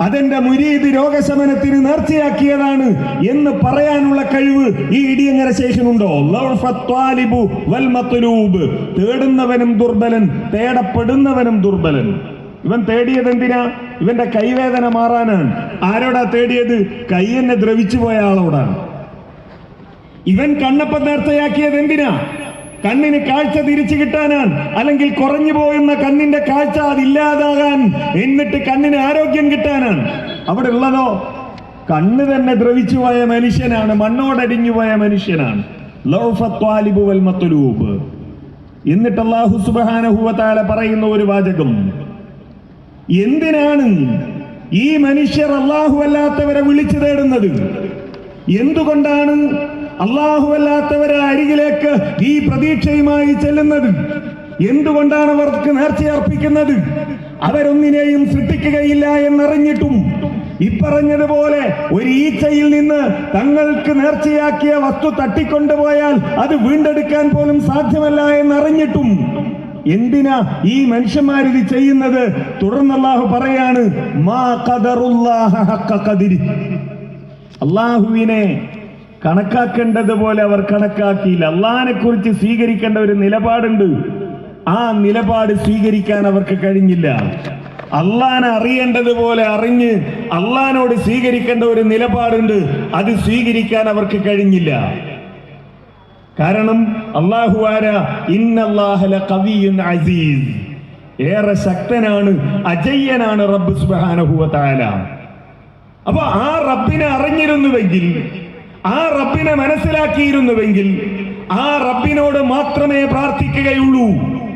അതെന്റെ മുരീദ് രോഗശമനത്തിന് നേർച്ചയാക്കിയതാണ് എന്ന് പറയാനുള്ള കഴിവ് ഈ ഇടിയങ്ങര ശേഷനുണ്ടോ. തേടുന്നവനും ദുർബലൻ തേടപ്പെടുന്നവനും ദുർബലൻ. ഇവൻ തേടിയത് എന്തിനാ ഇവന്റെ കൈവേദന മാറാനാണ്. ആരോടാ തേടിയത്? കൈ എന്നെ ദ്രവിച്ചു പോയ ആളോടാണ്. ഇവൻ കണ്ണപ്പ നേർച്ചയാക്കിയത് എന്തിനാ കണ്ണിന് കാഴ്ച തിരിച്ചു കിട്ടാനാണ്. അല്ലെങ്കിൽ കുറഞ്ഞു പോകുന്ന കണ്ണിന്റെ കാഴ്ച അതില്ലാതാകാൻ എന്നിട്ട് കണ്ണിന് ആരോഗ്യം കിട്ടാനാണ്. അവിടെ ഉള്ളതോ? കണ്ണ് തന്നെ ദ്രവിച്ചു പോയ മനുഷ്യനാണ് മണ്ണോടടിഞ്ഞു പോയ മനുഷ്യനാണ്. എന്നിട്ട് വ തആല പറയുന്ന ഒരു വാചകം. എന്തിനാണ് ഈ മനുഷ്യർ അള്ളാഹു അല്ലാത്തവരെ വിളിച്ചു തേടുന്നത്? എന്തുകൊണ്ടാണ് അള്ളാഹു അല്ലാത്തവരെ അരികിലേക്ക് ഈ പ്രതീക്ഷയുമായി ചെല്ലുന്നത്. എന്തുകൊണ്ടാണ് അവർക്ക് നേർച്ചയർപ്പിക്കുന്നത് അവരൊന്നിനെയും സൃഷ്ടിക്കുകയില്ല എന്നറിഞ്ഞിട്ടും ഇപ്പറഞ്ഞതുപോലെ ഒരു ഈച്ചയിൽ നിന്ന് തങ്ങൾക്ക് നേർച്ചയാക്കിയ വസ്തു തട്ടിക്കൊണ്ടുപോയാൽ അത് വീണ്ടെടുക്കാൻ പോലും സാധ്യമല്ല എന്നറിഞ്ഞിട്ടും എന്തിനാ ഈ മനുഷ്യന്മാരിത് ചെയ്യുന്നത്? തുടർന്ന് അള്ളാഹു പറയാണ് മാ. അള്ളാഹുവിനെ കണക്കാക്കേണ്ടതുപോലെ അവർ കണക്കാക്കിയില്ല. അള്ളഹാനെ കുറിച്ച് സ്വീകരിക്കേണ്ട ഒരു നിലപാടുണ്ട്. ആ നിലപാട് സ്വീകരിക്കാൻ അവർക്ക് കഴിഞ്ഞില്ല. അള്ളാനെ അറിയേണ്ടതുപോലെ അറിഞ്ഞ് അള്ളഹാനോട് സ്വീകരിക്കേണ്ട ഒരു നിലപാടുണ്ട്. അത് സ്വീകരിക്കാൻ അവർക്ക് കഴിഞ്ഞില്ല. കാരണം അള്ളാഹു ആര? ഇന്നല്ലാഹല അസീസ്. ഏറെ ശക്തനാണ് അജയ്യനാണ് റബ്ബ് സുബ്ഹാനഹു താല അപ്പൊ ആ റബ്ബിനെ അറിഞ്ഞിരുന്നുവെങ്കിൽ ആ റബ്ബിനെ മനസ്സിലാക്കിയിരുന്നുവെങ്കിൽ ആ റബ്ബിനോട് മാത്രമേ പ്രാർത്ഥിക്കുകയുള്ളൂ.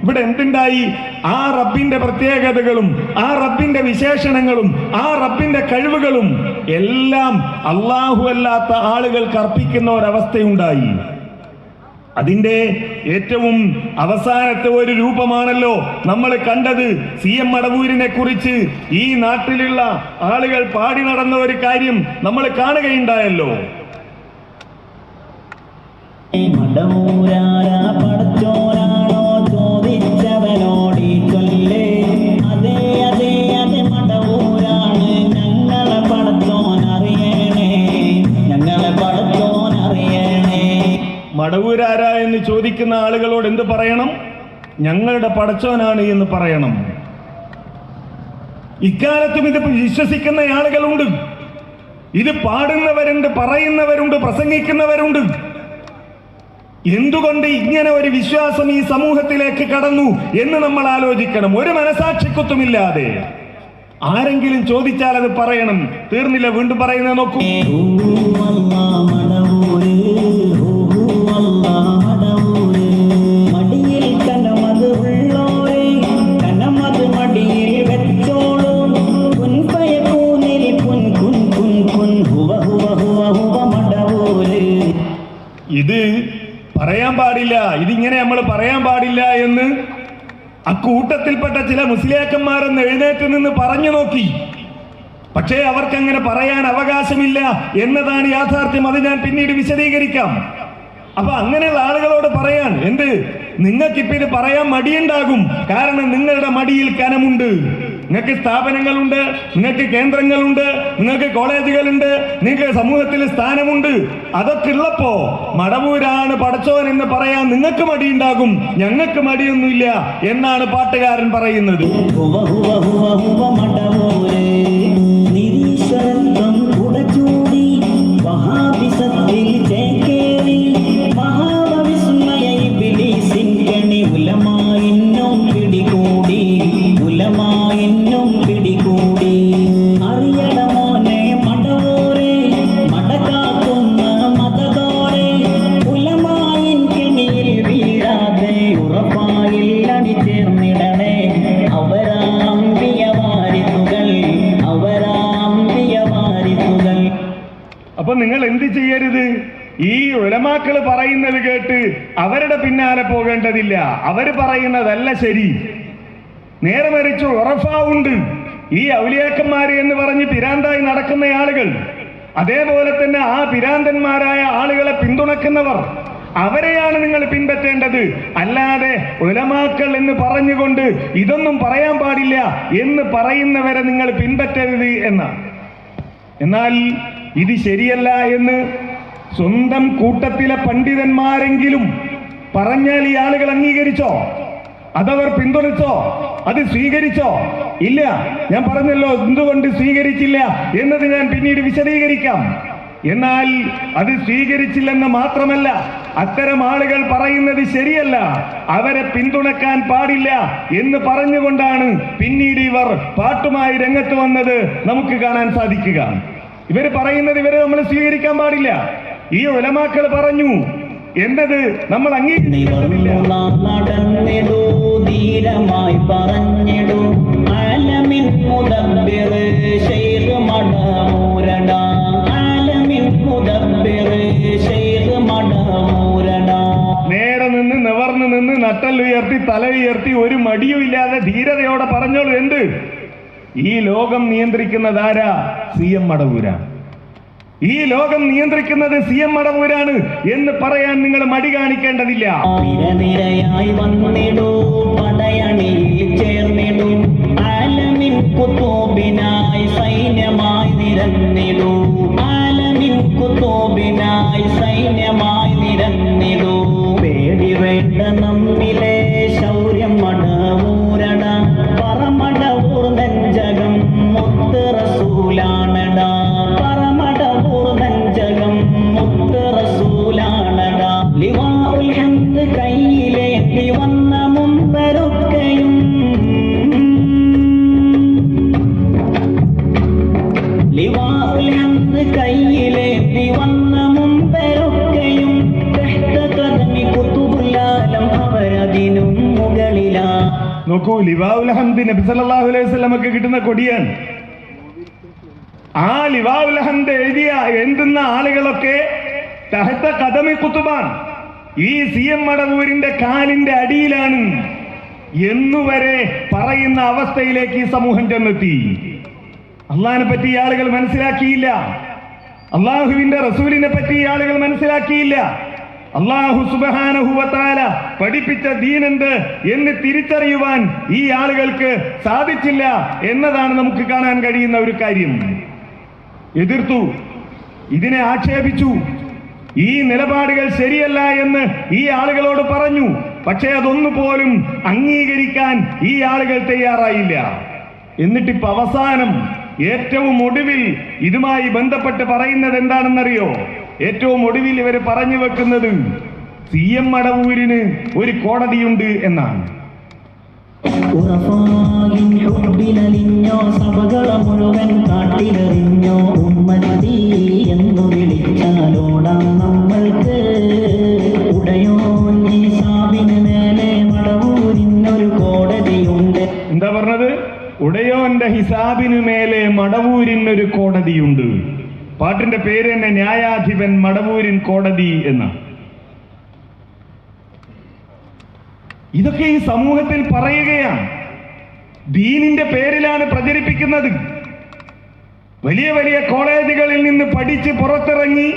ഇവിടെ എന്തുണ്ടായി? ആ റബ്ബിന്റെ പ്രത്യേകതകളും ആ റബ്ബിന്റെ വിശേഷണങ്ങളും ആ റബ്ബിന്റെ കഴിവുകളും എല്ലാം അള്ളാഹു അല്ലാത്ത ആളുകൾക്ക് അർപ്പിക്കുന്ന ഒരവസ്ഥയുണ്ടായി. അതിന്റെ ഏറ്റവും അവസാനത്തെ ഒരു രൂപമാണല്ലോ നമ്മൾ കണ്ടത്. സി എം മടവൂരിനെ കുറിച്ച് ഈ നാട്ടിലുള്ള ആളുകൾ പാടി നടന്ന ഒരു കാര്യം നമ്മൾ കാണുകയുണ്ടായല്ലോ മടമൂരാര പടച്ചോനാണോ ചോദിച്ചവനോടി ചൊല്ലേ അതെ അതെ അതെ മടവൂരാണ് ഞങ്ങളെ പടച്ചോൻ അറിയണേ ഞങ്ങളെ പടച്ചോൻ അറിയണേ മടവൂരാര എന്ന് ചോദിക്കുന്ന ആളുകളോട് എന്ത് പറയണം? ഞങ്ങളുടെ പടച്ചോനാണ് എന്ന് പറയണം. ഇക്കാലത്തും ഇത് വിശ്വസിക്കുന്ന ആളുകളുണ്ട്. ഇത് പാടുന്നവരുണ്ട് പറയുന്നവരുണ്ട് പ്രസംഗിക്കുന്നവരുണ്ട്. എന്തുകൊണ്ട് ഇങ്ങനെ ഒരു വിശ്വാസം ഈ സമൂഹത്തിലേക്ക് കടന്നു എന്ന് നമ്മൾ ആലോചിക്കണം. ഒരു മനസാക്ഷിക്കുത്തുമില്ലാതെ. ആരെങ്കിലും ചോദിച്ചാൽ അത് പറയണം. തീർന്നില്ല? വീണ്ടും പറയുന്നത് നോക്കൂ. ഇത് പറയാൻ പാടില്ല. ഇതിങ്ങനെ നമ്മൾ പറയാൻ പാടില്ല എന്ന് അക്കൂട്ടത്തിൽപ്പെട്ട ചില മുസ്ലിയാക്കന്മാരെന്ന് എഴുന്നേറ്റ് നിന്ന് പറഞ്ഞു നോക്കി. പക്ഷേ അവർക്കങ്ങനെ പറയാൻ അവകാശമില്ല എന്നതാണ് യാഥാർത്ഥ്യം. അത് ഞാൻ പിന്നീട് വിശദീകരിക്കാം. അപ്പൊ അങ്ങനെയുള്ള ആളുകളോട് പറയാൻ എന്ത്? നിങ്ങൾക്കിപ്പോ ഇത് പറയാൻ മടിയുണ്ടാകും. കാരണം നിങ്ങളുടെ മടിയിൽ കനമുണ്ട്. നിങ്ങൾക്ക് സ്ഥാപനങ്ങളുണ്ട് നിങ്ങൾക്ക് കേന്ദ്രങ്ങളുണ്ട് നിങ്ങൾക്ക് കോളേജുകളുണ്ട് നിങ്ങൾക്ക് സമൂഹത്തിൽ സ്ഥാനമുണ്ട്. അതൊക്കെ ഉള്ളപ്പോ മടവൂരാണ് പടച്ചോൻ എന്ന് പറയാൻ നിങ്ങൾക്ക് മടിയുണ്ടാകും. ഞങ്ങൾക്ക് മടിയൊന്നുമില്ല എന്നാണ് പാട്ടുകാരൻ പറയുന്നത്. അപ്പൊ നിങ്ങൾ എന്ത് ചെയ്യരുത്? ഈ ഉലമാക്കൾ പറയുന്നത് കേട്ട് അവരുടെ പിന്നാലെ പോകേണ്ടതില്ല. അവർ പറയുന്നതല്ല ശരി. നേരെ മറിച്ച് ഉറഫാവുണ്ട് ഈ ഔലിയാക്കന്മാര് എന്ന് പറഞ്ഞ് പിരാന്തായി നടക്കുന്ന ആളുകൾ അതേപോലെ തന്നെ ആ പിരാന്തന്മാരായ ആളുകളെ പിന്തുണക്കുന്നവർ അവരെയാണ് നിങ്ങൾ പിൻപറ്റേണ്ടത്. അല്ലാതെ ഉലമാക്കൾ എന്ന് പറഞ്ഞുകൊണ്ട് ഇതൊന്നും പറയാൻ പാടില്ല എന്ന് പറയുന്നവരെ നിങ്ങൾ പിൻപറ്റരുത് എന്നാണ്. എന്നാൽ ഇത് ശരിയല്ല എന്ന് സ്വന്തം കൂട്ടത്തിലെ പണ്ഡിതന്മാരെങ്കിലും പറഞ്ഞാൽ ഈ ആളുകൾ അംഗീകരിച്ചോ? അതവർ പിന്തുണച്ചോ? അത് സ്വീകരിച്ചോ? ഇല്ല. ഞാൻ പറഞ്ഞല്ലോ എന്തുകൊണ്ട് സ്വീകരിച്ചില്ല എന്നത് ഞാൻ പിന്നീട് വിശദീകരിക്കാം. എന്നാൽ അത് സ്വീകരിച്ചില്ലെന്ന് മാത്രമല്ല അത്തരം ആളുകൾ പറയുന്നത് ശരിയല്ല. അവരെ പിന്തുണക്കാൻ പാടില്ല എന്ന് പറഞ്ഞുകൊണ്ടാണ് പിന്നീട് ഇവർ പാട്ടുമായി രംഗത്ത് വന്നത് നമുക്ക് കാണാൻ സാധിക്കുക. ഇവർ പറയുന്നത് ഇവരെ നമ്മൾ സ്വീകരിക്കാൻ പാടില്ല. ഈ ഒലമാക്കൾ പറഞ്ഞു എന്നത് നമ്മൾ അംഗീകരിക്കുന്നില്ല. നിവർന്നു നടന്നിടൂ ധീരമായി പറഞ്ഞിടൂ. ആലമിൻ ശൈഖ് ആലമിൻ ശൈഖ് നേരെ നിന്ന് നിവർന്നു നിന്ന് നട്ടല്ലുയർത്തി തല ഉയർത്തി ഒരു മടിയും ഇല്ലാതെ ധീരതയോടെ പറഞ്ഞോളൂ എന്ത്? ഈ ലോകം നിയന്ത്രിക്കുന്നതാരാ സി എം മടവൂരാണ്. ഈ ലോകം നിയന്ത്രിക്കുന്നത് സി എം മടവൂരാണ് എന്ന് പറയാൻ നിങ്ങൾ മടി കാണിക്കേണ്ടതില്ല. നിരനിരയായി വന്നിടൂ. സല്ലല്ലാഹു അലൈഹി വസല്ലമക്ക് കിട്ടുന്ന കൊടിയാണ് ആ ഹംദ് എഴുതിയ എന്തുന്ന ആളുകളൊക്കെ തഹത്ത ഖദമി കുത്തുബാൻ. ഈ സി എം മടവൂരിന്റെ കാലിന്റെ അടിയിലാണ് എന്നുവരെ പറയുന്ന അവസ്ഥയിലേക്ക് ഈ സമൂഹം ചെന്നെത്തി. അള്ളാഹിനെ പറ്റി ആളുകൾ മനസ്സിലാക്കിയില്ല. അള്ളാഹുവിന്റെ റസൂലിനെ പറ്റി ആളുകൾ മനസ്സിലാക്കിയില്ല. അള്ളാഹു സുബഹാനഹുവത്താല പഠിപ്പിച്ച ദീനെന്ത് എന്ന് തിരിച്ചറിയുവാൻ ഈ ആളുകൾക്ക് സാധിച്ചില്ല എന്നതാണ് നമുക്ക് കാണാൻ കഴിയുന്ന ഒരു കാര്യം. എതിർത്തു ഇതിനെ ആക്ഷേപിച്ചു. ഈ നിലപാടുകൾ ശരിയല്ല എന്ന് ഈ ആളുകളോട് പറഞ്ഞു. പക്ഷേ അതൊന്നുപോലും അംഗീകരിക്കാൻ ഈ ആളുകൾ തയ്യാറായില്ല. എന്നിട്ടിപ്പോ അവസാനം ഏറ്റവും ഒടുവിൽ ഇതുമായി ബന്ധപ്പെട്ട് പറയുന്നത് എന്താണെന്നറിയോ? ഏറ്റവും ഒടുവിൽ ഇവർ പറഞ്ഞു വെക്കുന്നത് സി എം മടവൂരിന് ഒരു കോടതിയുണ്ട് എന്നാണ്. മുഴുവൻ കാട്ടിലെറിഞ്ഞോ ഉമ്മത്തി എന്നു വിളിച്ചാലോടാം നമ്മൾക്ക്. എന്താ പറഞ്ഞത്? ഉടയോന്റെ ഹിസാബിനു മേലെ മടവൂരിനൊരു കോടതിയുണ്ട്. പാട്ടിന്റെ പേര് തന്നെ ന്യായാധിപൻ മടവൂരിൻ കോടതി എന്ന. ഇതൊക്കെ ഈ സമൂഹത്തിൽ പറയുകയാണ്. ദീനിന്റെ പേരിലാണ് പ്രചരിപ്പിക്കുന്നത്. വലിയ വലിയ കോളേജുകളിൽ നിന്ന് പഠിച്ച് പുറത്തിറങ്ങി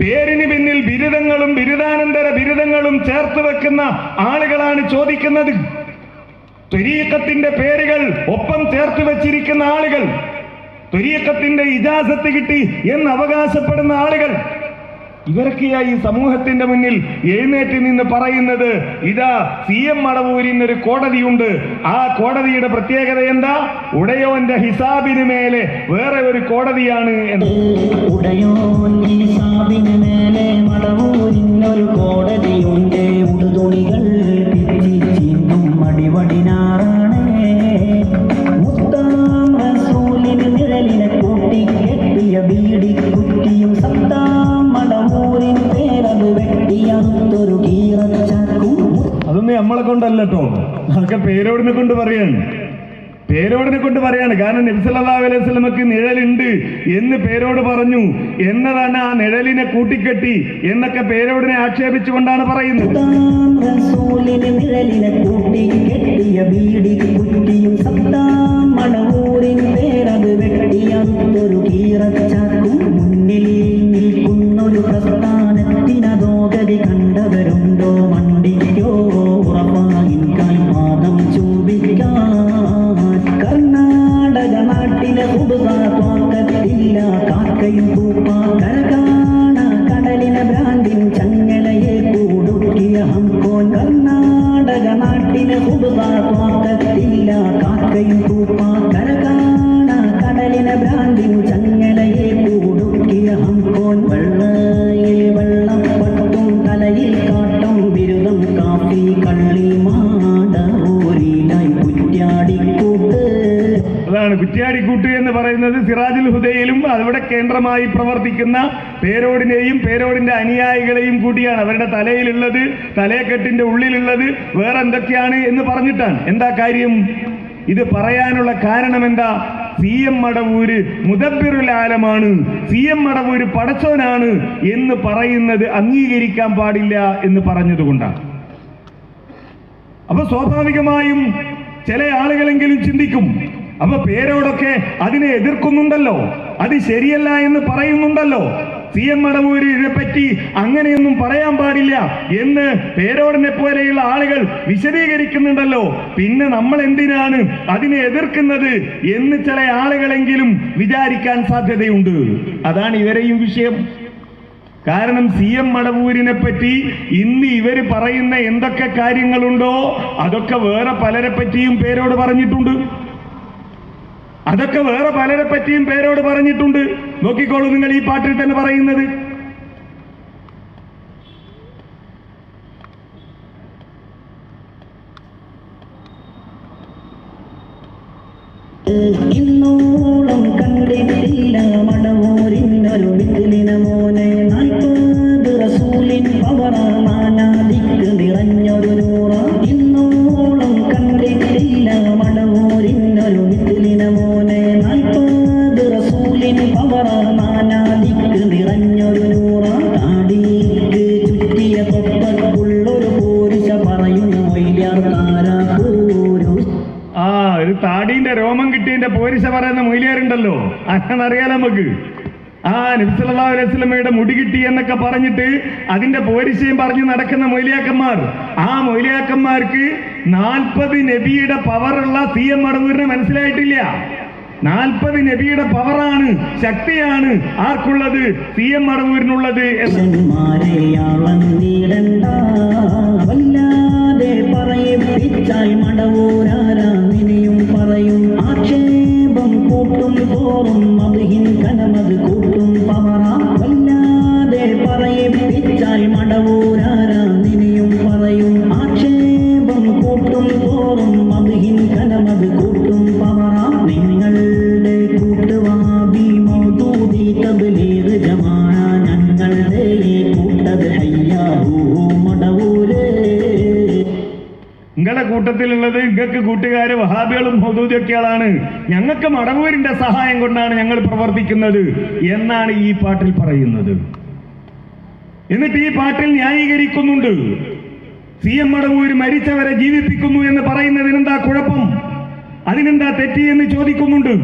പേരിന് പിന്നിൽ ബിരുദങ്ങളും ബിരുദാനന്തര ബിരുദങ്ങളും ചേർത്ത് വെക്കുന്ന ആളുകളാണ് ചോദിക്കുന്നത്. ത്വരീക്കത്തിന്റെ പേരുകൾ ഒപ്പം ചേർത്ത് വെച്ചിരിക്കുന്ന ആളുകൾ. ത്വരീക്കത്തിന്റെ ഇജാസത്ത് കിട്ടി എന്ന് അവകാശപ്പെടുന്ന ആളുകൾ ഇവരൊക്കെയായി ഈ സമൂഹത്തിന്റെ മുന്നിൽ എഴുന്നേറ്റ് നിന്ന് പറയുന്നത് ഇതാ സി എം മടവൂരിന് ഒരു കോടതിയുണ്ട്. ആ കോടതിയുടെ പ്രത്യേകത എന്താ? ഉടയോന്റെ ഹിസാബിന് മേലെ വേറെ ഒരു കോടതിയാണ് എന്ന്. ഉടയോ സാബിന് മേലെ മടവൂരിന്നൊരു കോടതിയുണ്ട്. കെട്ടിയ ബീഡി കുറ്റിയും സത്താം മടവൂരിൻ പേരത് വെട്ടിയറുത്തൊരു കീറച്ചാക്കും അതൊന്നും നമ്മളെ കൊണ്ടല്ല കേട്ടോ അതൊക്കെ പേരോടിനെ കൊണ്ട് പറയാണ്. പേരോടിനെ കൊണ്ട് പറയാണ്. കാരണം നബിസല്ലാ അലൈഹി സ്വലമക്ക് നിഴലുണ്ട് എന്ന് പേരോട് പറഞ്ഞു. എന്നതാണ് ആ നിഴലിനെ കൂട്ടിക്കെട്ടി എന്നൊക്കെ പേരോടിനെ ആക്ഷേപിച്ചുകൊണ്ടാണ് പറയുന്നത്. വെട്ടിയറുത്തൊരു കീറച്ചാക്കും അവിടെ പ്രവർത്തിക്കുന്ന പേരോടിനെയും പേരോടിന്റെ അനുയായികളെയും കൂടിയാണ് അവരുടെ തലയിലുള്ളത് തലയെക്കെട്ടിന്റെ ഉള്ളിലുള്ളത്. വേറെ എന്തൊക്കെയാണ് എന്ന് പറഞ്ഞിട്ടാണ്. എന്താ കാര്യം? ഇത് പറയാനുള്ള കാരണം എന്താ സി എം മടവൂര് മുദബിറുൽ ആലമാണ്. സി എം മടവൂര് പടച്ചോനാണ് എന്ന് പറയുന്നത് അംഗീകരിക്കാൻ പാടില്ല എന്ന് പറഞ്ഞതുകൊണ്ടാണ്. അപ്പൊ സ്വാഭാവികമായും ചില ആളുകളെങ്കിലും ചിന്തിക്കും. അപ്പൊ പേരോടൊക്കെ അതിനെ എതിർക്കുന്നുണ്ടല്ലോ. അത് ശരിയല്ല എന്ന് പറയുന്നുണ്ടല്ലോ. സി എം മടവൂരിനെ പറ്റി അങ്ങനെയൊന്നും പറയാൻ പാടില്ല എന്ന് പേരോടനെ പോലെയുള്ള ആളുകൾ വിശദീകരിക്കുന്നുണ്ടല്ലോ. പിന്നെ നമ്മൾ എന്തിനാണ് അതിനെ എതിർക്കുന്നത് എന്ന് ചില ആളുകളെങ്കിലും വിചാരിക്കാൻ സാധ്യതയുണ്ട്. അതാണ് ഇവരെയും വിഷയം. കാരണം സി എം മടവൂരിനെ പറ്റി ഇന്ന് ഇവർ പറയുന്ന എന്തൊക്കെ കാര്യങ്ങളുണ്ടോ അതൊക്കെ വേറെ പലരെ പറ്റിയും പേരോട് പറഞ്ഞിട്ടുണ്ട്. അതൊക്കെ വേറെ പലരെ പറ്റിയും പേരോട് പറഞ്ഞിട്ടുണ്ട്. നോക്കിക്കോളൂ നിങ്ങൾ ഈ പാട്ടിൽ തന്നെ പറയുന്നത്. ഇന്നോളം കിട്ടിയതിന്റെ പോരിശ പറയുന്ന മൊയിലിയാരുണ്ടല്ലോ? അറിയാലോ നമുക്ക്. ആ നബിസല്ലാ അലൈഹി സ്വലമയുടെ മുടി കിട്ടി എന്നൊക്കെ പറഞ്ഞിട്ട് അതിന്റെ പോരിശയും പറഞ്ഞ് നടക്കുന്ന മൊയിലിയാക്കന്മാർ. ആ മൊയിലിയാക്കന്മാർക്ക് നാൽപ്പത് നബിയുടെ പവറുള്ള സി എം മടങ്ങൂരിനെ മനസ്സിലായിട്ടില്ല. നാൽപ്പത് നബിയുടെ പവറാണ് ശക്തിയാണ് ആർക്കുള്ളത്? സി എം മടങ്ങൂരിനുള്ളത് എന്ന്. പറയിപ്പിച്ചാൽ മടവോരാരാമിനെയും പറയും ആക്ഷേപം കൂട്ടും തോറും മതിഹിൻ കനമത് കൂട്ടും പവറ വല്ലാതെ പറയിപ്പിച്ചാൽ മടവൂരാരാമിനിയും നിങ്ങളുടെ കൂട്ടത്തിലുള്ളത് ഇങ്ങക്ക് കൂട്ടുകാര് വഹാബികളും മൗദൂദിയൊക്കെയാളാണ് ഞങ്ങൾക്ക് മടവൂരിന്റെ സഹായം കൊണ്ടാണ് ഞങ്ങൾ പ്രവർത്തിക്കുന്നത് എന്നാണ് ഈ പാട്ടിൽ പറയുന്നത്. എന്നിട്ട് ഈ പാട്ടിൽ ന്യായീകരിക്കുന്നുണ്ട്. സി എം മടവൂര് മരിച്ചവരെ ജീവിപ്പിക്കുന്നു എന്ന് പറയുന്നതിനെന്താ കുഴപ്പം? അതിനെന്താ തെറ്റി എന്ന് ചോദിക്കുന്നുണ്ട്.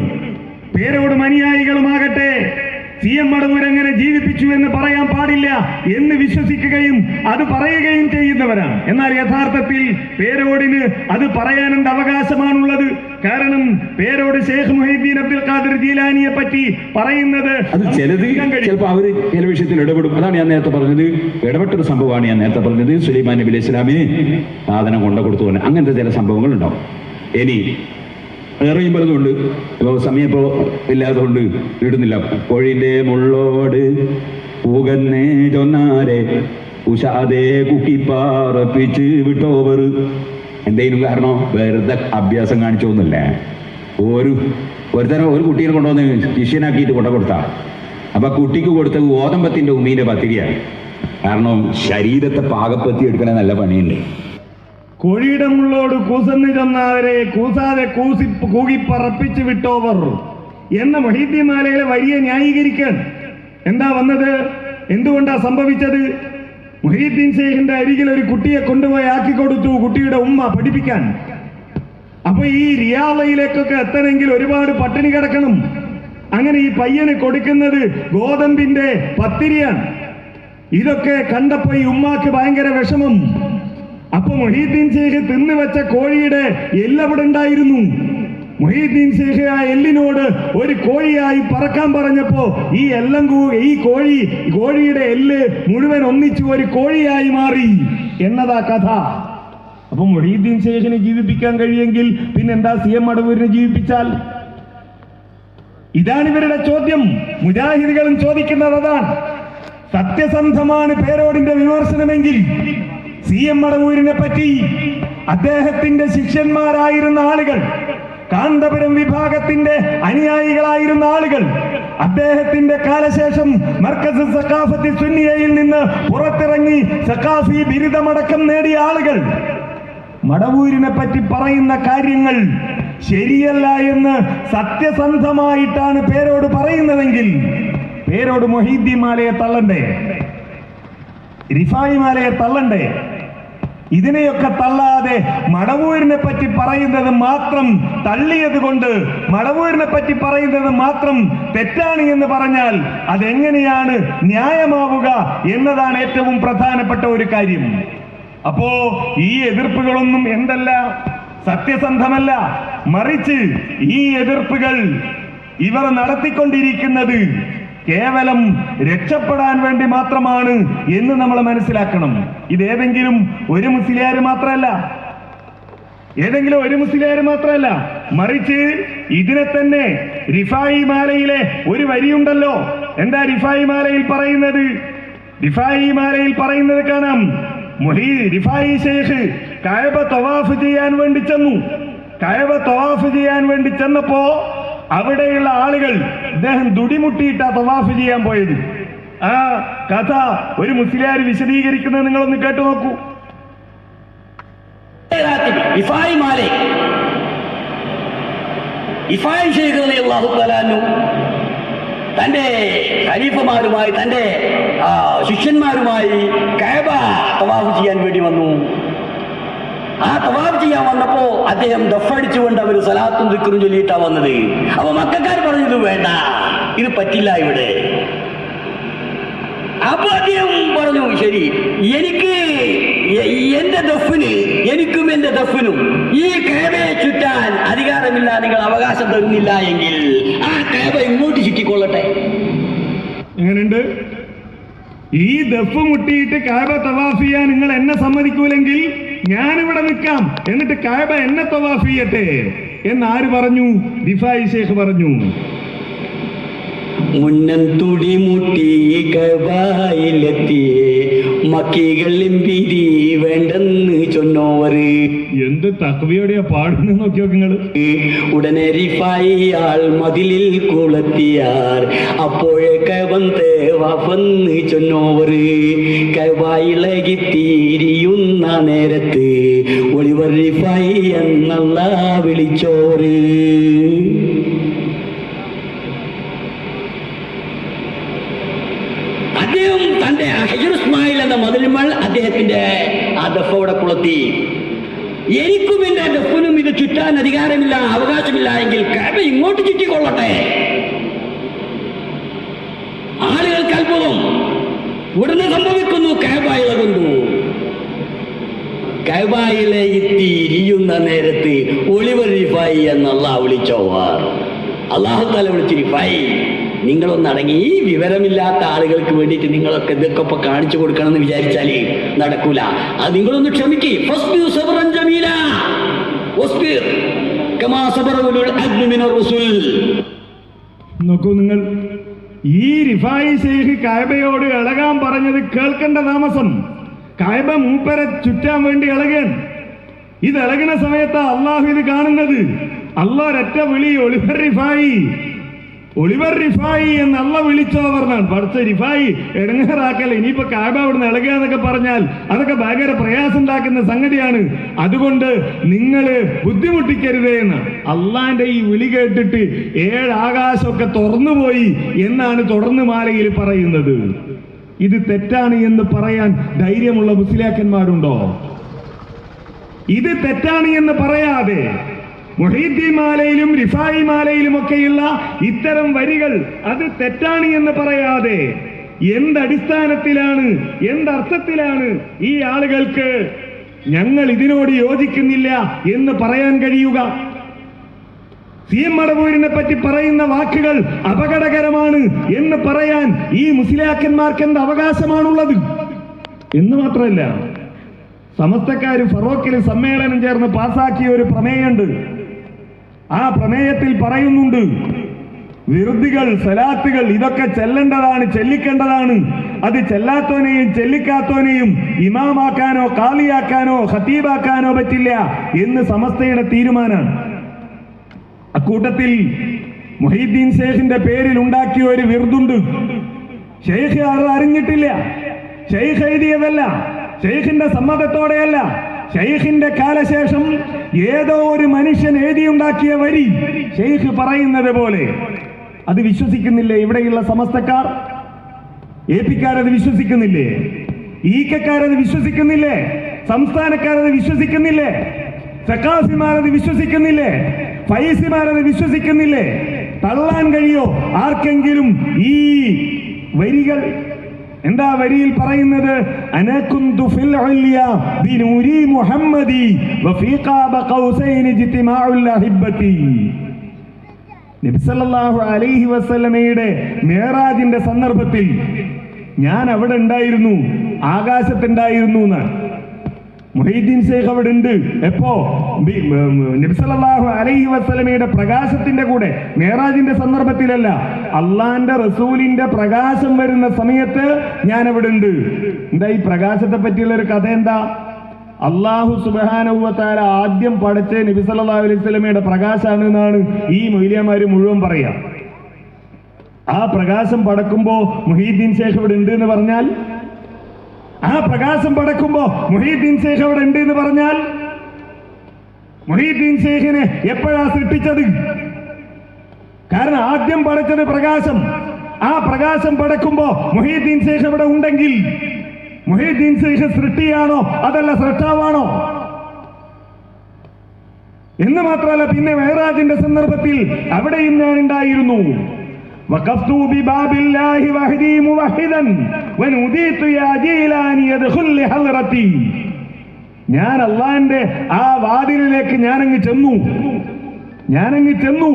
പേരോടും അനുയായികളുമാകട്ടെ സി എം മടങ്ങൂർ എങ്ങനെ ജീവിപ്പിച്ചു എന്ന് പറയാൻ പാടില്ല എന്ന് വിശ്വസിക്കുകയും അത് പറയുകയും ചെയ്യുന്നവരാണ്. എന്നാൽ യഥാർത്ഥത്തിൽ പേരോടിന് അത് പറയാൻ എന്ത് അവകാശമാണുള്ളത്? കാരണം പേരോട് ഷേഖ് മുഹീദ്ദീൻ അബ്ദുൽ ഖാദർ ജീലാനിയെ പറ്റി പറയുന്നത് അത് ചിലത് ചിലപ്പോൾ അവർ ചില വിഷയത്തിൽ ഇടപെടും. അതാണ് ഞാൻ നേരത്തെ പറഞ്ഞത്. ഇടപെട്ടൊരു സംഭവമാണ് ഞാൻ നേരത്തെ പറഞ്ഞത്. സുലൈമാൻ നബി അലൈഹി ഇസ്ലാമിന് സാധനം കൊണ്ടു കൊടുത്തു അങ്ങനത്തെ ചില സംഭവങ്ങൾ ഉണ്ടാവും ഇനി വേറെയും പലതുണ്ട്. ഇപ്പോൾ സമയം ഇപ്പോൾ ഇല്ലാത്തതുകൊണ്ട് ഇടുന്നില്ല കോഴിന്റെ മുള്ളോട് പൂകന്നേ ചൊന്നാരെ ഉഷാദേ കുക്കിപ്പാറപ്പിച്ച് വിട്ടോവർ. എന്തെങ്കിലും കാരണം? വെറുതെ അഭ്യാസം കാണിച്ചോന്നില്ല? ഒരു ഒരുത്തരം ഒരു കുട്ടീനെ കൊണ്ടുവന്ന് ശിഷ്യനാക്കിയിട്ട് കൊണ്ട കൊടുത്ത. അപ്പൊ കുട്ടിക്ക് കൊടുത്ത ഗോതമ്പത്തിന്റെ ഉമ്മീന്റെ പത്തിരിയാണ്. കാരണം ശരീരത്തെ പാകപ്പെടുത്തി എടുക്കണേ നല്ല പണിയുണ്ട്. കോഴിയുടെ മുള്ളോട് കൂസന്ന് ചെന്നവരെ കൂസാതെ കൂസി കൂകി പറപ്പിച്ച് വിട്ടോവർ. എന്ന മഹീദ്യമാലയിലെ മാലയിലെ വരിയെ ന്യായീകരിക്കാൻ എന്താ വന്നത്? എന്തുകൊണ്ടാ സംഭവിച്ചത്? മുഹീദ്ദീൻ ഷെയ്ഖിന്റെ അരികിൽ ഒരു കുട്ടിയെ കൊണ്ടുപോയി ആക്കി കൊടുത്തു കുട്ടിയുടെ ഉമ്മ പഠിപ്പിക്കാൻ. അപ്പൊ ഈ റിയാവയിലേക്കൊക്കെ എത്തണമെങ്കിൽ ഒരുപാട് പട്ടിണി കിടക്കണം. അങ്ങനെ ഈ പയ്യന് കൊടുക്കുന്നത് ഗോതമ്പിന്റെ പത്തിരിയാണ്. ഇതൊക്കെ കണ്ടപ്പോ ഈ ഉമ്മാക്ക് ഭയങ്കര വിഷമം. അപ്പൊ മൊഹീദ്ദീൻ ഷെയ്ഖ് തിന്നു വെച്ച കോഴിയുടെ എല്ലവിടെ ഉണ്ടായിരുന്നു. മൊഹീദ്ദീൻ ശേഖ് ആ എല്ലിനോട് ഒരു കോഴിയായി പറക്കാൻ പറഞ്ഞപ്പോ ഈ എല്ലം ഈ കോഴി കോഴിയുടെ എല്ല് മുഴുവൻ ഒന്നിച്ചു ഒരു കോഴിയായി മാറി എന്നതാ കഥ. അപ്പൊ മൊഹീദ്ദീൻ ശേഖിനെ ജീവിപ്പിക്കാൻ കഴിയെങ്കിൽ പിന്നെന്താ സി എം അടവൂരിനെ ജീവിപ്പിച്ചാൽ? ഇതാണ് ഇവരുടെ ചോദ്യം. മുജാഹിദികളും ചോദിക്കുന്നത് അതാണ്. സത്യസന്ധമാണ് പേരോടിന്റെ വിമർശനമെങ്കിൽ സി എം മടവൂരിനെ പറ്റി അദ്ദേഹത്തിന്റെ ശിഷ്യന്മാരായിരുന്ന ആളുകൾ കാന്തപുരം വിഭാഗത്തിന്റെ അനുയായികളായിരുന്ന ആളുകൾ അദ്ദേഹത്തിന്റെ കാലശേഷം മർക്കസ് സക്കാഫത്തി സുന്നിയയിൽ നിന്ന് പുറത്തിറങ്ങി സക്കാഫി ബിരുദമടക്കം നേടിയ ആളുകൾ. മടവൂരിനെ പറ്റി പറയുന്ന കാര്യങ്ങൾ ശരിയല്ല എന്ന് സത്യസന്ധമായിട്ടാണ് പേരോട് പറയുന്നതെങ്കിൽ പേരോട് മൊഹീദ്ദീൻ മാലയെ തള്ളണ്ടേ? റിഫായി മാലയെ തള്ളണ്ടേ? ഇതിനെയൊക്കെ തള്ളാതെ മടവൂരിനെ പറ്റി പറയുന്നത് മാത്രം തള്ളിയത് കൊണ്ട് മടവൂരിനെ പറ്റി പറയുന്നത് മാത്രം തെറ്റാണ് എന്ന് പറഞ്ഞാൽ അതെങ്ങനെയാണ് ന്യായമാവുക എന്നതാണ് ഏറ്റവും പ്രധാനപ്പെട്ട ഒരു കാര്യം. അപ്പോ ഈ എതിർപ്പുകളൊന്നും എന്തല്ല സത്യസന്ധമല്ല. മറിച്ച് ഈ എതിർപ്പുകൾ ഇവർ നടത്തിക്കൊണ്ടിരിക്കുന്നത് കേവലം രക്ഷപ്പെടാൻ വേണ്ടി മാത്രമാണ് എന്ന് നമ്മൾ മനസ്സിലാക്കണം. ഇത് ഏതെങ്കിലും ഒരു മുസ്ലിയാർ മാത്രമല്ല. ഏതെങ്കിലും ഒരു മുസ്ലിയാർ മാത്രമല്ല. മറിച്ച് ഇതിനെ തന്നെ റിഫായി മാലയിലെ ഒരു വരിയുണ്ടല്ലോ. എന്താ റിഫായി മാലയിൽ പറയുന്നത്? റിഫായി മാലയിൽ പറയുന്നത് കാണാം. റിഫായി ശേഷ് കയബ തവാഫ് ചെയ്യാൻ വേണ്ടി ചെന്നു. കയബ തവാഫ് ചെയ്യാൻ വേണ്ടി ചെന്നപ്പോ അവിടെയുള്ള ആളുകൾ അദ്ദേഹം ദുടിമുട്ടിയിട്ടാ തവാഫ് ചെയ്യാൻ പോയത്. ആ കഥ ഒരു മുസ്ലിയാർ വിശദീകരിക്കുന്നത് നിങ്ങളൊന്ന് കേട്ടു നോക്കൂ. തന്റെ ഖലീഫമാരുമായി തന്റെ ശിഷ്യന്മാരുമായി കഅബ തവാഫ് ചെയ്യാൻ വേണ്ടി വന്നു. ആ തവാഫ് ചെയ്യാൻ വന്നപ്പോ അദ്ദേഹം ദഫടിച്ചുകൊണ്ട് അവർ സലാത്തും ദിക്കറും ചൊല്ലിയിട്ടാ വന്നത്. അപ്പൊ പറഞ്ഞു ഇത് വേണ്ട ഇത് പറ്റില്ല ഇവിടെ. അപ്പൊ അദ്ദേഹം പറഞ്ഞു ശരി എനിക്ക് എന്റെ ദഫിന് എനിക്കും എന്റെ ദഫിനും ഈ കേബയെ ചുറ്റാൻ അധികാരമില്ല നിങ്ങൾ അവകാശം തരുന്നില്ല എങ്കിൽ ആ കേബ ഇങ്ങോട്ട് ചുറ്റിക്കൊള്ളട്ടെ. എങ്ങനെയുണ്ട്? ഈ ദഫ് മുട്ടിയിട്ട് കാബ തവാഫ് ചെയ്യാൻ നിങ്ങൾ എന്നെ സമ്മതിക്കൂലെങ്കിൽ ഞാനിവിടെ നിൽക്കാം. എന്നിട്ട് കായബ എന്നെ തവാഫ് ചെയ്യട്ടെ എന്ന് ആര് പറഞ്ഞു? ദിഫായി ശേഖ് പറഞ്ഞു. മുന്നം തുടി മുട്ടി കബായിലെത്തിയേ മക്കികളും പിരി വേണ്ടെന്ന് ചൊന്നോവര് എന്ത് തക്വിയോടെയാ പാടുന്നു നോക്കി നോക്ക് നിങ്ങൾ? ഉടനെ റിഫായി ആൾ മതിലിൽ കുളത്തിയാർ. അപ്പോഴേ വന്ന് വന്ന് ചൊന്നോവര് കവായിളകി തീരിയുന്ന നേരത്ത് ഒളിവർ റിഫായി എന്നുള്ള വിളിച്ചോറ്. കുളത്തി എനിക്കും എന്റെ ദഫിനും ഇത് ചുറ്റാൻ അധികാരമില്ല അവകാശമില്ല എങ്കിൽ കഅബ ഇങ്ങോട്ട് ചുറ്റിക്കൊള്ളട്ടെ. ആളുകൾക്ക് അത്ഭുതം. ഉടനെ സംഭവിക്കുന്നു കഅബ ഇളകുന്നു കഅബയിലെ തിരിയുന്ന നേരത്ത് ഒളിവർ റിഫായി എന്നുള്ള വിളിച്ചോവാർ. അള്ളാഹു തല വിളിച്ച് റിഫായി. നിങ്ങളൊന്ന് അടങ്ങി ഈ വിവരമില്ലാത്ത ആളുകൾക്ക് വേണ്ടിയിട്ട് നിങ്ങളൊക്കെ ഇതൊക്കെ ഇപ്പൊ കാണിച്ചു കൊടുക്കണം എന്ന് വിചാരിച്ചാൽ നടക്കൂല. അത് നിങ്ങളൊന്ന് ക്ഷമിക്കേ. നോക്കൂ നിങ്ങൾ ഈ റിഫായി കായബയോട് ഇളകാൻ പറഞ്ഞത് കേൾക്കേണ്ട താമസം. കായബ മൂപ്പരെ ചുറ്റാൻ വേണ്ടി ഇളകാൻ. ഇത് ഇളകുന്ന സമയത്താ അള്ളാഹു ഇത് കാണുന്നത്. അള്ളാഹ് ഒരൊറ്റ വിളി ഒളിഫർ റിഫായി. ഒളിവർ റിഫായി എന്ന് വിളിച്ചത് പറഞ്ഞാൽ പഠിച്ച റിഫായി ഇടങ്ങേറാക്കല്ല ഇനിയിപ്പോ കാബ അവിടുന്ന് ഇളകുക എന്നൊക്കെ പറഞ്ഞാൽ അതൊക്കെ ഭയങ്കര പ്രയാസം ഉണ്ടാക്കുന്ന സംഗതിയാണ്. അതുകൊണ്ട് നിങ്ങൾ ബുദ്ധിമുട്ടിക്കരുത് എന്ന് അള്ളാന്റെ ഈ വിളി കേട്ടിട്ട് ഏഴ് ആകാശമൊക്കെ തുറന്നുപോയി എന്നാണ് തുടർന്ന് മാലയിൽ പറയുന്നത്. ഇത് തെറ്റാണ് എന്ന് പറയാൻ ധൈര്യമുള്ള മുസ്ലിയാക്കന്മാരുണ്ടോ? ഇത് തെറ്റാണ് എന്ന് പറയാതെ മൊഹീദ്ദീൻ മാലയിലും റിഫായി മാലയിലും ഒക്കെയുള്ള ഇത്തരം വരികൾ അത് തെറ്റാണ് എന്ന് പറയാതെ എന്തടിസ്ഥാനത്തിലാണ് എന്തർത്ഥത്തിലാണ് ഈ ആളുകൾക്ക് ഞങ്ങൾ ഇതിനോട് യോജിക്കുന്നില്ല എന്ന് പറയാൻ കഴിയുക? സി എം മടവൂരിനെ പറ്റി പറയുന്ന വാക്കുകൾ അപകടകരമാണ് എന്ന് പറയാൻ ഈ മുസ്ലിയാക്കന്മാർക്ക് എന്ത് അവകാശമാണുള്ളത്? എന്ന് മാത്രമല്ല സമസ്തക്കാർ ഫറോക്കിൽ സമ്മേളനം ചേർന്ന് പാസാക്കിയ ഒരു പ്രമേയമുണ്ട്. ആ പ്രമേയത്തിൽ പറയുന്നുണ്ട് വിരുദ്ധികൾ സലാത്തുകൾ ഇതൊക്കെ ചെല്ലേണ്ടതാണ് ചെല്ലിക്കേണ്ടതാണ്. അത് ചെല്ലാത്തോനെയും ചെല്ലിക്കാത്തോനെയും ഇമാമാക്കാനോ കാളിയാക്കാനോ ഖത്തീബാക്കാനോ പറ്റില്ല എന്ന് സമസ്തയുടെ തീരുമാനമാണ് അക്കൂട്ടത്തിൽ മൊഹീദ്ദീൻ ഷേഖിന്റെ പേരിൽ ഉണ്ടാക്കിയ ഒരു വിറുതുണ്ട് ഷെയ്ഖ് അറിഞ്ഞിട്ടില്ല. ഷെയ്ഖ് എഴുതിയതല്ല. ഷെയ്ഖിന്റെ സമ്മതത്തോടെയല്ല. ഷെയ്ഖിന്റെ കാലശേഷം ഏതോ ഒരു മനുഷ്യൻ എഴുതിയുണ്ടാക്കിയ വരി ഷെയ്ഖ് പറയുന്നത് പോലെ. അത് വിശ്വസിക്കുന്നില്ലേ ഇവിടെയുള്ള സമസ്തക്കാർ? എ പിക്കാരത് വിശ്വസിക്കുന്നില്ലേ? ഈക്കക്കാരത് വിശ്വസിക്കുന്നില്ലേ? സംസ്ഥാനക്കാരത് വിശ്വസിക്കുന്നില്ലേ? സക്കാസിമാരത് വിശ്വസിക്കുന്നില്ലേ? ഫൈസിമാരത് വിശ്വസിക്കുന്നില്ലേ? തള്ളാൻ കഴിയോ ആർക്കെങ്കിലും ഈ വരികൾ എന്താ വരിയിൽ പറയുന്നത്? ഫിൽ മുഹമ്മദി അലൈഹി വസല്ലമയുടെ മേറാജിന്റെ സന്ദർഭത്തിൽ ഞാൻ അവിടെ ഉണ്ടായിരുന്നു ആകാശത്തുണ്ടായിരുന്നു എന്ന് മൊഹീദ്ദീൻ ശേഖ് അവിടെ ഉണ്ട് എപ്പോ നബ്സലാഹു അലൈഹി വസല്ലമയുടെ പ്രകാശത്തിന്റെ കൂടെ. മേറാജിന്റെ സന്ദർഭത്തിലല്ല. അള്ളാന്റെ റസൂലിന്റെ പ്രകാശം വരുന്ന സമയത്ത് ഞാൻ അവിടെ ഉണ്ട് എന്താ ഈ പ്രകാശത്തെ പറ്റിയുള്ള ഒരു കഥ എന്താ? അള്ളാഹു സുബാനുവത്താര ആദ്യം പഠിച്ച നബി സല്ലല്ലാഹു അലൈഹി വസല്ലമയുടെ പ്രകാശാണ് എന്നാണ് ഈ മൊയ്ലിയമാര് മുഴുവൻ പറയാ. ആ പ്രകാശം പടക്കുമ്പോ മുഹീദ്ദീൻ ശേഖ് ഇവിടെ ഉണ്ട് എന്ന് പറഞ്ഞാൽ ആ പ്രകാശം പടക്കുമ്പോ മുഹീദ്ദീൻ ശേഖ് അവിടെ ഉണ്ട് എന്ന് പറഞ്ഞാൽ മുഹീദ്ദീൻ ശേഖിനെ എപ്പോഴാ സൃഷ്ടിച്ചത്? കാരണം ആദ്യം പടച്ചത് പ്രകാശം. ആ പ്രകാശം പടക്കുമ്പോ മുഹീദ്ദീൻ ശേഖ് അവിടെ ഉണ്ടെങ്കിൽ മുഹീദ്ദീൻ ശേഖ് സൃഷ്ടിയാണോ അതല്ല സൃഷ്ടാവാണോ? എന്ന് മാത്രമല്ല പിന്നെ മേറാജിന്റെ സന്ദർഭത്തിൽ അവിടെയും ഞാൻ ഉണ്ടായിരുന്നു. وقفت بباب الله وحدي موحدا ونوديت يا جيلاني ادخل لحضرتي ഞാൻ അള്ളാന്റെ ആ വാതിലിലേക്ക് ഞാനങ്ങ് ചെന്നു ഞാനങ്ങ് ചെന്നു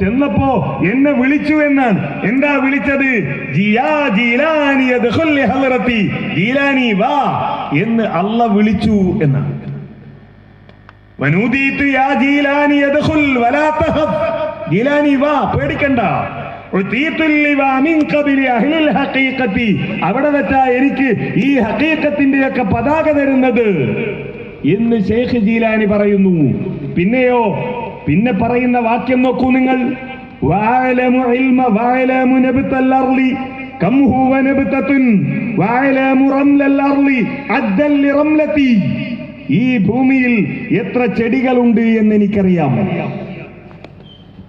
ചെന്നപ്പോ എന്നെ വിളിച്ചു എന്നാണ് എന്താ വിളിച്ചത് ജിയാ ജീലാനി യദ്ഖുൽ ലിഹദ്റതി. ജീലാനി വാ എന്ന് അള്ള വിളിച്ചു എന്നാണ് വനൂദീത്തു യാ ജീലാനി യദ്ഖുൽ വലാ തഖഫ്. ജീലാനി വാ പേടിക്കണ്ട അവിടെ വെച്ചാ എനിക്ക് ഈ ഹക്കീക്കത്തിന്റെ ഒക്കെ പതാക തരുന്നത്. എന്ന് ഷേഖ് ജീലാനി പറയുന്നു. പിന്നെയോ പിന്നെ പറയുന്ന വാക്യം നോക്കൂ നിങ്ങൾ. ഈ ഭൂമിയിൽ എത്ര ചെടികളുണ്ട് എന്ന് എനിക്കറിയാം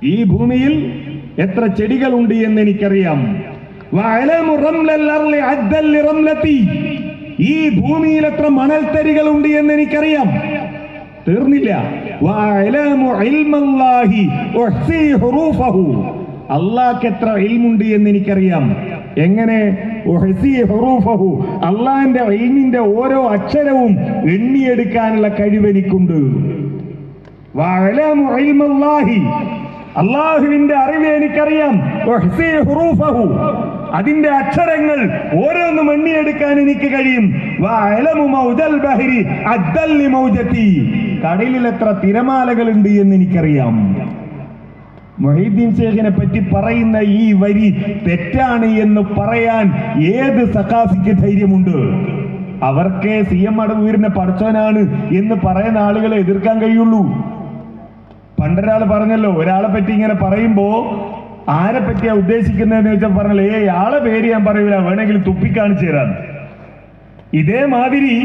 ഈ ഭൂമിയിൽ എത്ര ചെടികളുണ്ട് എന്ന് എനിക്കറിയാം. ഈ ഭൂമിയിൽ എത്ര മണൽത്തരികളുണ്ട് എന്ന് എനിക്കറിയാം തീർന്നില്ല. അള്ളാഹ്ക്ക് എത്ര ഇൽമുണ്ട് എന്ന് എനിക്കറിയാം എങ്ങനെ. അള്ളാഹിന്റെ ഇൽമിന്റെ ഓരോ അക്ഷരവും എണ്ണിയെടുക്കാനുള്ള കഴിവ് എനിക്കുണ്ട്. അള്ളാഹുവിന്റെ അറിവ് എനിക്കറിയാം. അതിന്റെ അക്ഷരങ്ങൾ ഓരോന്നും എണ്ണിയെടുക്കാൻ എനിക്ക് കഴിയും. കടലിൽ എത്ര തിരമാലകളുണ്ട് എന്ന് എനിക്കറിയാം. മൊഹീദ്ദീൻ ഷേഖിനെ പറ്റി പറയുന്ന ഈ വരി തെറ്റാണ് എന്ന് പറയാൻ ഏത് സഖാഫിക്ക് ധൈര്യമുണ്ട്? അവർക്കേ സി എം അടവൂരിനെ പഠിച്ചവനാണ് എന്ന് പറയുന്ന ആളുകളെ എതിർക്കാൻ കഴിയുള്ളൂ. പണ്ടൊരാൾ പറഞ്ഞല്ലോ ഒരാളെ പറ്റി ഇങ്ങനെ പറയുമ്പോ ആരെ പറ്റിയാ ഉദ്ദേശിക്കുന്നതെന്ന് വെച്ചാൽ പറഞ്ഞല്ലോ ഏ ആളെ പേര് ഞാൻ പറയൂല വേണമെങ്കിൽ തുപ്പിക്കാണിച്ചു തരാം ഇതേമാതിരി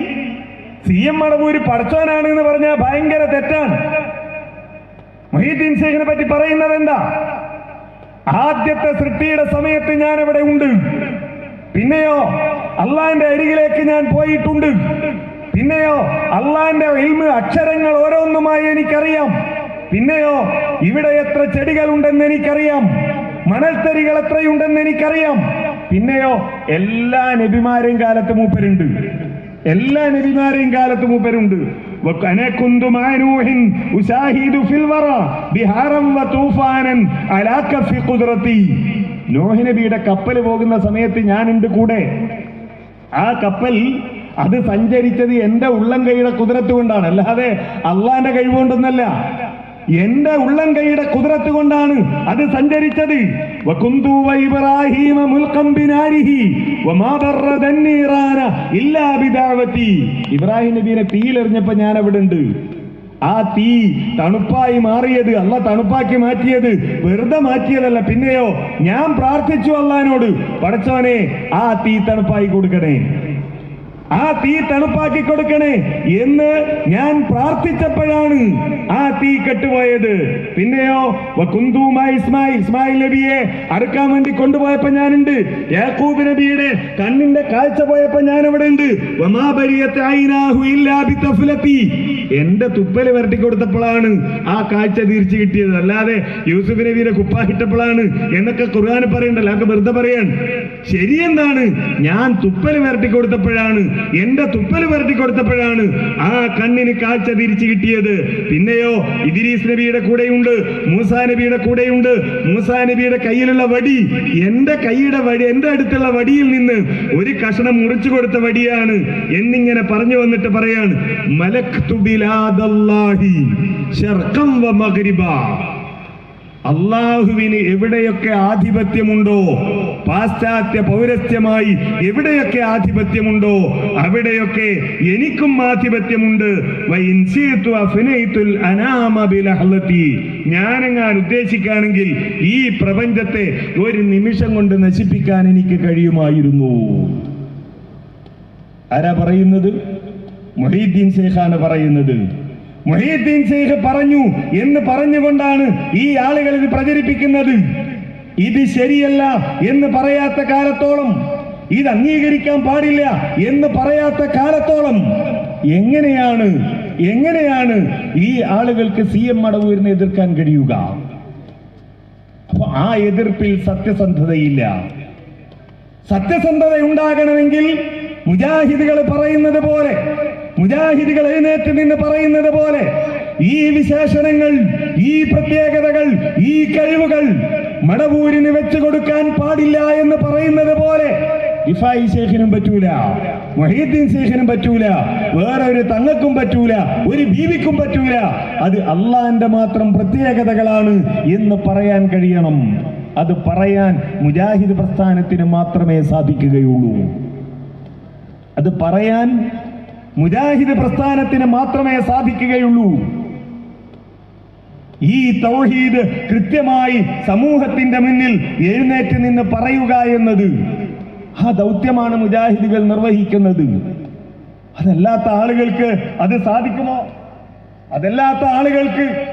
സി എം മടവൂര് പഠിച്ചവനാണ് എന്ന് പറഞ്ഞാൽ ഭയങ്കര തെറ്റാണ്. മൊഹീദ്ദീൻ ഷേഖിനെ പറ്റി പറയുന്നത് എന്താ ആദ്യത്തെ സൃഷ്ടിയുടെ സമയത്ത് ഞാൻ അവിടെ ഉണ്ട്. പിന്നെയോ അള്ളാന്റെ അരികിലേക്ക് ഞാൻ പോയിട്ടുണ്ട്. പിന്നെയോ അള്ളാന്റെ ഇൽമ് അക്ഷരങ്ങൾ ഓരോന്നുമായി എനിക്കറിയാം. പിന്നെയോ ഇവിടെ എത്ര ചെടികളുണ്ടെന്ന് എനിക്കറിയാം മണൽത്തരികൾ എത്രയുണ്ടെന്ന് എനിക്കറിയാം പിന്നെയോ എല്ലാ നബിമാരെയും കാലത്ത് മൂപ്പരുണ്ട് എല്ലാ നബിമാരെയും കാലത്ത് മൂപ്പരുണ്ട് وأنا كنت مع نوح أشاهد في الورى بهارا وطوفانا على كف قدرتي നോഹ് നബിയുടെ കപ്പൽ പോകുന്ന സമയത്ത് ഞാനുണ്ട് കൂടെ ആ കപ്പൽ അത് സഞ്ചരിച്ചത് എന്റെ ഉള്ളം കൈയുടെ കുതിരത്ത് കൊണ്ടാണ് അല്ലാതെ അള്ളാന്റെ കഴിവുകൊണ്ടൊന്നല്ല എന്റെ ഉള്ളം കൈയുടെ കുതിരത്ത് കൊണ്ടാണ് അത് സഞ്ചരിച്ചത്. ഇബ്രാഹിം നബിയെ തീയിലെറിഞ്ഞപ്പോ ഞാൻ അവിടെ ഉണ്ട് ആ തീ തണുപ്പായി മാറിയത് അല്ല തണുപ്പാക്കി മാറ്റിയത് വെറുതെ മാറ്റിയതല്ല. പിന്നെയോ ഞാൻ പ്രാർത്ഥിച്ചു അള്ളഹാനോട് പഠിച്ചവനെ ആ തീ തണുപ്പായി കൊടുക്കണേ. ആ തീ തണുപ്പാക്കി കൊടുക്കണേ എന്ന് ഞാൻ പ്രാർത്ഥിച്ചപ്പോഴാണ് ആ തീ കെട്ടുപോയത്. പിന്നെയോ ഇസ്മായിൽ ഇസ്മായിൽ നബിയെ അറുക്കാൻ വേണ്ടി കൊണ്ടുപോയപ്പോ ഞാനുണ്ട്. യാക്കൂബ് നബിയുടെ കണ്ണിന്റെ കാഴ്ച പോയപ്പോ ഞാൻ അവിടെ ഉണ്ട്. എന്റെ തുപ്പൽ വരട്ടി കൊടുത്തപ്പോഴാണ് ആ കാഴ്ച തിരിച്ചു കിട്ടിയത്. അല്ലാതെ യൂസുഫ് നബിയുടെ കുപ്പായിട്ടപ്പോഴാണ് എന്നൊക്കെ ഖുർആൻ പറയണ്ടല്ലോ. അതൊക്കെ വെറുതെ പറയാൻ ശരിയെന്താണ് ഞാൻ തുപ്പൽ വരട്ടി കൊടുത്തപ്പോഴാണ് എന്റെ തുപ്പൽ വരട്ടി കൊടുത്തപ്പോഴാണ് ആ കണ്ണിന് കാഴ്ച തിരിച്ചു കിട്ടിയത്. പിന്നെയോ ഇദിരീസ് നബിയുടെ കൂടെയുണ്ട് മൂസാ നബിയുടെ കൂടെയുണ്ട്. മൂസാ നബിയുടെ കയ്യിലുള്ള വടി എന്റെ കൈയുടെ വടി എന്റെ അടുത്തുള്ള വടിയിൽ നിന്ന് ഒരു കഷണം മുറിച്ചു കൊടുത്ത വടിയാണ്. എന്നിങ്ങനെ പറഞ്ഞു വന്നിട്ട് പറയാണ് മലക് തുബിലാദല്ലാഹി ശർഖം വ മഗ്രിബാ. അള്ളാഹുവിന് എവിടെയൊക്കെ ആധിപത്യമുണ്ടോ പാശ്ചാത്യ പൗരസ്ത്യമായി എവിടെയൊക്കെ ആധിപത്യമുണ്ടോ അവിടെയൊക്കെ എനിക്കും ആധിപത്യമുണ്ട്. ഞാനെങ്ങാൻ ഉദ്ദേശിക്കുകയാണെങ്കിൽ ഈ പ്രപഞ്ചത്തെ ഒരു നിമിഷം കൊണ്ട് നശിപ്പിക്കാൻ എനിക്ക് കഴിയുമായിരുന്നു. ആരാ പറയുന്നത്? മൊഹീദ്ദീൻ ശേഖാണ് പറയുന്നത്. മൊഹീദ്ദീൻ ശേഖ് പറഞ്ഞു എന്ന് പറഞ്ഞുകൊണ്ടാണ് ഈ ആളുകൾ ഇത് പ്രചരിപ്പിക്കുന്നത്. ഇത് ശരിയല്ല എന്ന് പറയാത്ത കാലത്തോളം ഇത് അംഗീകരിക്കാൻ പാടില്ല എന്ന് പറയാത്ത കാലത്തോളം എങ്ങനെയാണ് എങ്ങനെയാണ് ഈ ആളുകൾക്ക് സി എം മടവൂരിനെ എതിർക്കാൻ കഴിയുക? അപ്പൊ ആ എതിർപ്പിൽ സത്യസന്ധതയില്ല. സത്യസന്ധത ഉണ്ടാകണമെങ്കിൽ മുജാഹിദുകൾ പറയുന്നത് പോലെ മുജാഹിദുകൾ എഴുന്നേറ്റ് നിന്ന് പറയുന്നത് പോലെ ഈ വിശേഷണങ്ങൾ ഈ പ്രത്യേകതകൾ ഈ കഴിവുകൾ മടവൂരിന് വെച്ചു കൊടുക്കാൻ പാടില്ല എന്ന് പറയുന്നത് പോലെ ഇഫായി ശേഖനും പറ്റൂല മൊഹീദ്ദീൻ ശേഖനും പറ്റൂല വേറെ ഒരു തങ്ങക്കും പറ്റൂല ഒരു ബീവിക്കും പറ്റൂല. അത് അള്ളാന്റെ മാത്രം പ്രത്യേകതകളാണ് എന്ന് പറയാൻ കഴിയണം. അത് പറയാൻ മുജാഹിദ് പ്രസ്ഥാനത്തിന് മാത്രമേ സാധിക്കുകയുള്ളൂ. അത് പറയാൻ മുജാഹിദ് പ്രസ്ഥാനത്തിന് മാത്രമേ സാധിക്കുകയുള്ളൂ. ഈ തൗഹീദ് കൃത്യമായി സമൂഹത്തിന്റെ മുന്നിൽ എഴുന്നേറ്റ് നിന്ന് പറയുക എന്നത് ആ ദൗത്യമാണ് മുജാഹിദുകൾ നിർവഹിക്കുന്നത്. അതല്ലാത്ത ആളുകൾക്ക് അത് സാധിക്കുമോ? അതല്ലാത്ത ആളുകൾക്ക്